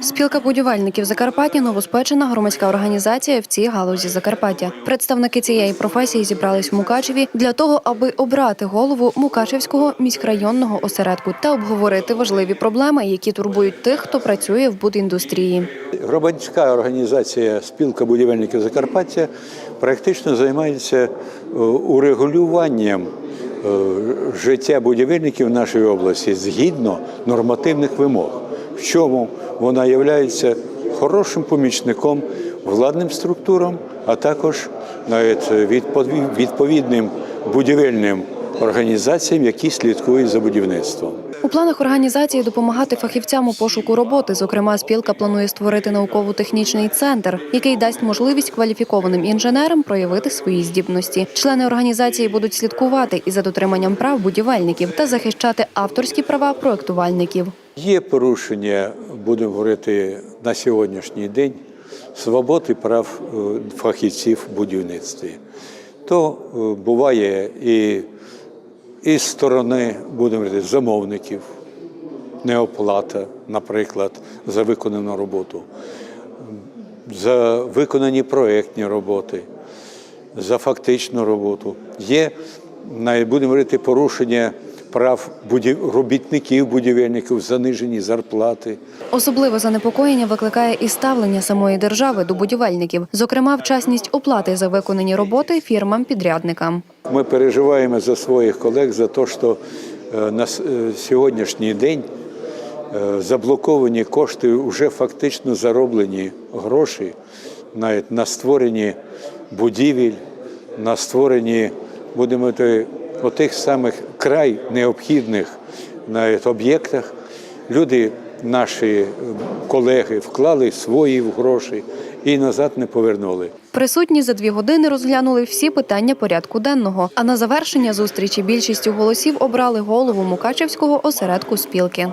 Спілка будівельників Закарпаття новоспечена громадська організація в цій галузі Закарпаття. Представники цієї професії зібрались в Мукачеві для того, аби обрати голову Мукачевського міськрайонного осередку та обговорити важливі проблеми, які турбують тих, хто працює в будіндустрії. Громадська організація Спілка будівельників Закарпаття практично займається е, урегулюванням е, життя будівельників нашої області згідно нормативних вимог, в чому вона є хорошим помічником владним структурам, а також навіть відпові- відповідним будівельним організаціям, які слідкують за будівництвом. У планах організації допомагати фахівцям у пошуку роботи. Зокрема, спілка планує створити науково-технічний центр, який дасть можливість кваліфікованим інженерам проявити свої здібності. Члени організації будуть слідкувати і за дотриманням прав будівельників та захищати авторські права проектувальників. Є порушення, будемо говорити на сьогоднішній день, свобод і прав е, фахівців в будівництві. То е, буває і, і з сторони, будемо говорити, замовників, неоплата, наприклад, за виконану роботу, за виконані проєктні роботи, за фактичну роботу. Є, будемо говорити, порушення прав робітників, будівельників, занижені зарплати. Особливе занепокоєння викликає і ставлення самої держави до будівельників, зокрема, вчасність оплати за виконані роботи фірмам-підрядникам. Ми переживаємо за своїх колег за те, що е, на е, сьогоднішній день е, заблоковані кошти, вже фактично зароблені гроші навіть на створенні будівель, на створенні, будемо говорити, отих самих край необхідних об'єктах. Люди, наші е, колеги, вклали свої в гроші і назад не повернули. Присутні за дві години розглянули всі питання порядку денного. А на завершення зустрічі більшістю голосів обрали голову Мукачевського осередку спілки.